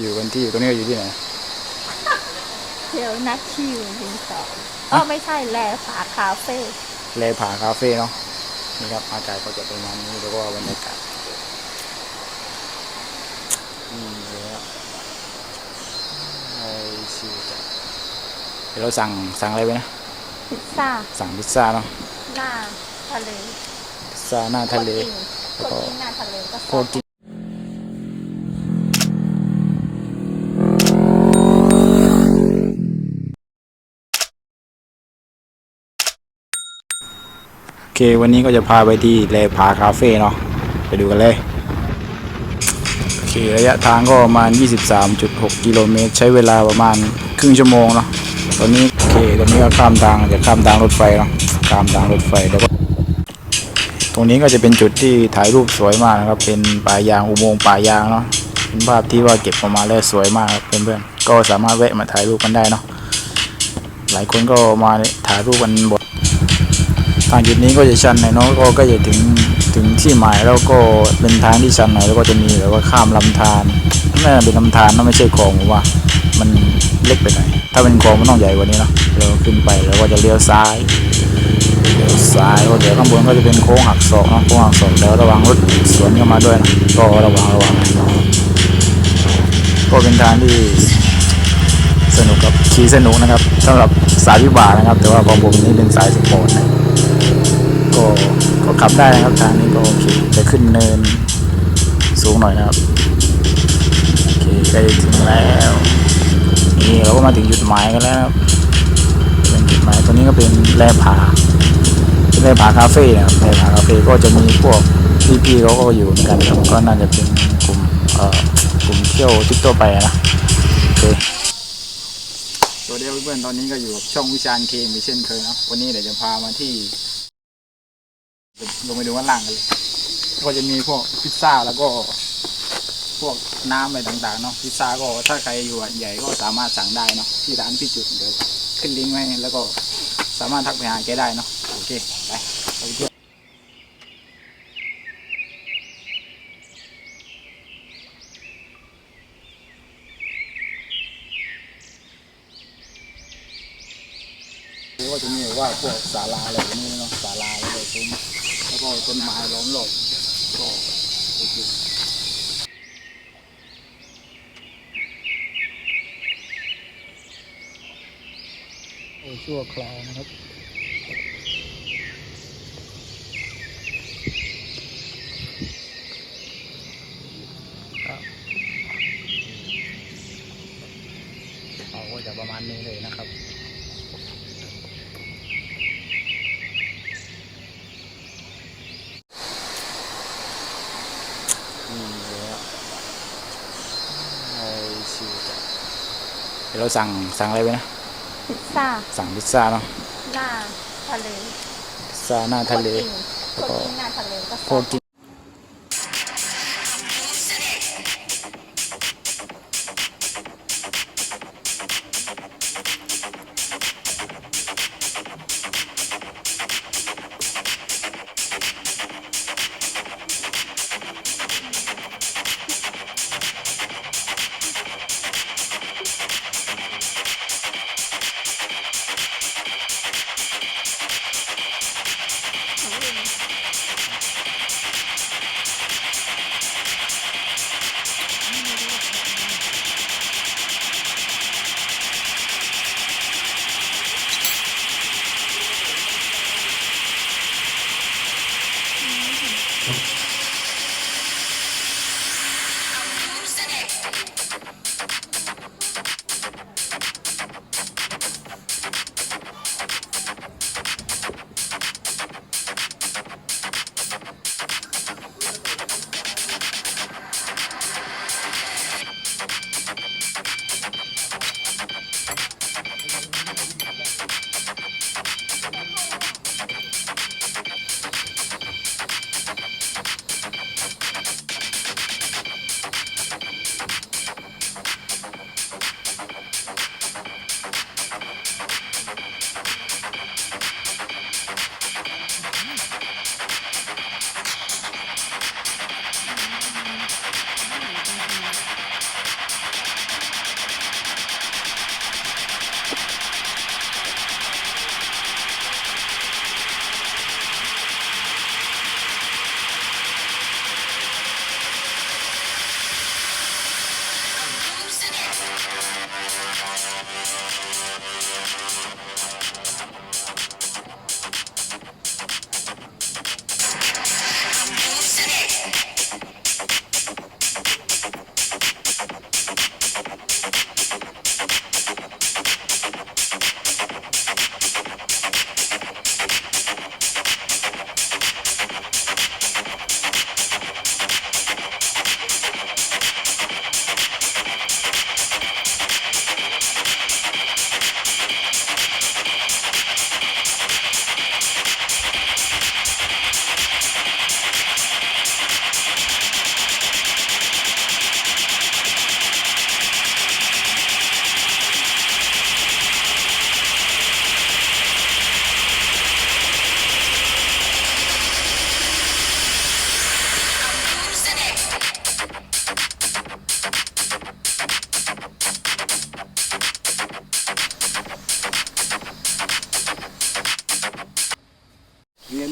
อยู่กันที่ตรงนี้อยู่ที่ไหนเดี๋ยวนัดคิวรีสอร์ทอ๋อไม่ใช่แลผาคาเฟ่เลผาคาเฟ่เนาะนี่ครับอากาศก็จะประมาณนี้แล้วก็บรรยากาศนี่เลยครับไอชิวจัดเดี๋ยวเราสั่งสั่งอะไรไปนะพิซซ่าสั่งพิซซ่าเนาะหน้าทะเลพิซซ่าหน้าทะเลโคตรกินหน้าทะเลก็โคตรกินโอเควันนี้ก็จะพาไปที่เลผาคาเฟ่เนาะไปดูกันเลยโอเคระยะทางก็ประมาณ 23.6 กิโลเมตร ใช้เวลาประมาณครึ่งชั่วโมงเนาะตอนนี้โอเคตอนนี้ก็ข้ามทางจะข้ามทางรถไฟเนาะข้ามทางรถไฟแล้วก็ตรงนี้ก็จะเป็นจุดที่ถ่ายรูปสวยมากนะครับ เป็นป่ายางอุโมงค์ป่ายางเนาะเป็นภาพที่ว่าเก็บออกมาแล้วสวยมากครับเพื่อนๆก็สามารถแวะมาถ่ายรูปกันได้เนาะหลายคนก็มาถ่ายรูปกันบนทางจุดนี้ก็จะชันหน่อยเนาะก็ก็จะถึงถึงที่หมายแล้วก็เป็นทางที่ชันหน่อยแล้วก็จะมีแบบว่าข้ามลำธารน่าเป็นลำธารนะไม่ใช่คลองผมว่า มันเล็กไปหน่อยถ้าเป็นคลองมันต้องใหญ่กว่านี้เนาะเราขึ้นไปแล้วก็จะเลี้ยวซ้ายเลี้ยวซ้ายก็เดี๋ยวข้างบนก็จะเป็นโค้งหักศอกนะโค้งหักศอกแล้วระวังรถสวนเข้ามาด้วยนะก็ระวังระวังก็เป็นทางที่สนุกกับขี่สนุกนะครับสำหรับสายวิบากนะครับ แต่ว่าของผมนี่เป็นสายสปอร์ตนะ ก็ก็ขับได้นะครับทางนี้ก็โอเคจะขึ้นเนินสูงหน่อยนะครับโอเคใกล้ถึงแล้ว นี่เราก็มาถึงจุดหมายกันแล้วครับเป็นจุดหมายตัวนี้ก็เป็นแลผาในผาคาเฟ่นะครับในผาคาเฟ่ก็จะมีพวกพี่ๆเขาก็อยู่เหมือนกันครับก็น่าจะเป็นกลุ่มเอ่อกลุ่มเที่ยวทิปตัวไปนะโอเคสวัสดีครับเพื่อนๆตอนนี้ก็อยู่กับช่องวิชาญเคมีเช่นเคยนะวันนี้เดี๋ยวจะพามาที่ ลงไปดูข้างล่างกันเลยก็จะมีพวกพิซซ่าแล้วก็พวกน้ำอะไรต่างๆเนาะพิซซ่าก็ถ้าใครอยู่หัดใหญ่ก็สามารถสั่งได้เนาะที่ร้านพี่จุดเดี๋ยวขึ้นลิงก์ไว้แล้วก็สามารถทักไปหาแกได้เนาะโอเคไปไปเที่ยวก็จะมีว่าพวกศาลาอะไรนี้เนาะศาลาแล้วก็ซุ้ม แล้วก็ต้นไม้ล้อมรอบก็โอเคชั่วคราวนะครับเขาก็จะประมาณนี้เลยนะครับ นี่เลยครับไอชิวจัดเดี๋ยวเราสั่งสั่งอะไรไปนะ พิซซ่าสั่งพิซซ่าเนาะ หน้าทะเลพิซซ่าหน้าทะเลโคตรกินหน้าทะเลก็โคตรกิน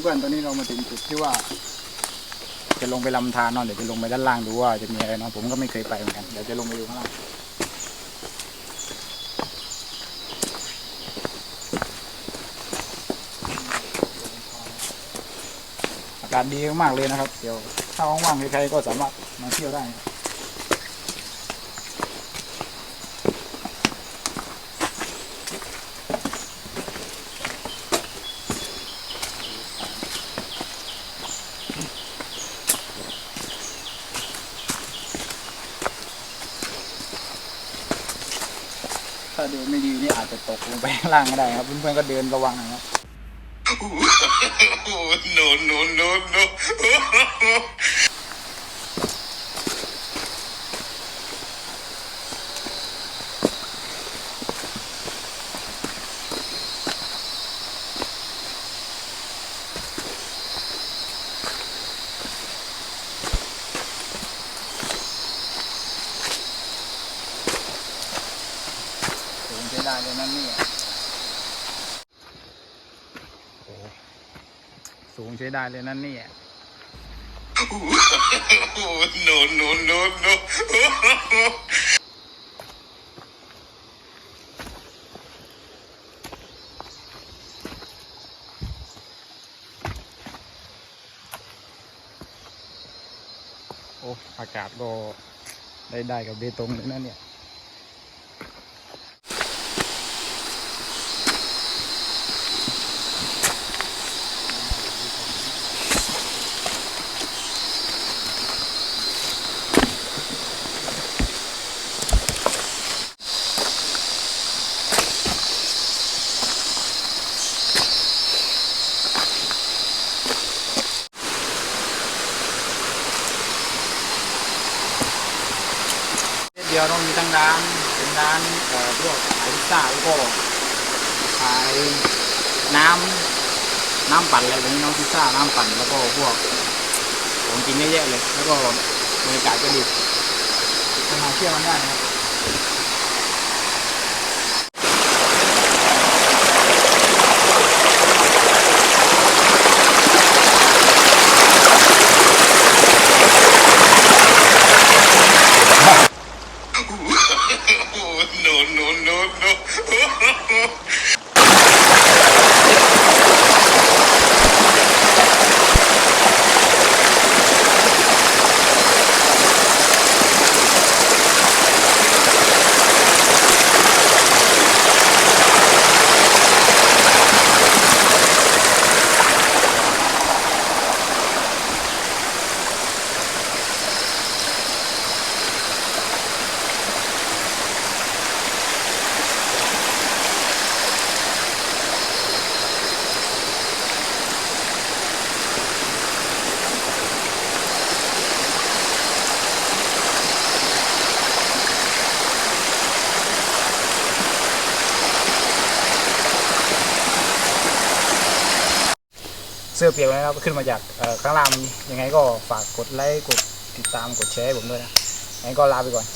เพื่อนๆ ตอนนี้เรามาถึงจุดที่ว่า จะลงไปลำธารเนาะเดี๋ยวจะลงไปด้านล่างดูว่าจะมีอะไรเนาะผมก็ไม่เคยไปเหมือนกันเดี๋ยวจะลงไปดูข้างล่างอากาศดีมากเลยนะครับ เดี๋ยวถ้าว่างๆใครๆก็สามารถมาเที่ยวได้นะครับถ้า เดินไม่ดีนี่อาจจะตกลงไปข้างล่างก็ได้ครับ เพื่อนๆก็เดินระวังนะครับ no, no, no, no. สูงใช้ได้เลยนั่นนี่โอ้สูงใช้ได้เลยนั่นนี่ Oh, no, no, no, no. โอ้อากาศก็ได้ได้กับเบตงเลยนะเนี่ย เดียวต้องมีทั้งร้านเป็นร้านเอ่อพวกขายพิซซ่าแล้วก็ขายน้ำน้ำปั่นอะไรแบบนี้น้องพิซซ่าน้ำปั่นแล้วก็พวกของกินเยอะแยะเลย แล้วก็บรรยากาศก็ดีมาเที่ยวกันได้นะครับ Oh, no, no, no, no. เสื้อเปียกนะครับขึ้นมาจากข้างล่างยังไงก็ฝากกดไลค์กดติดตามกดแชร์ให้ผมด้วยนะยังไงก็ลาไปก่อน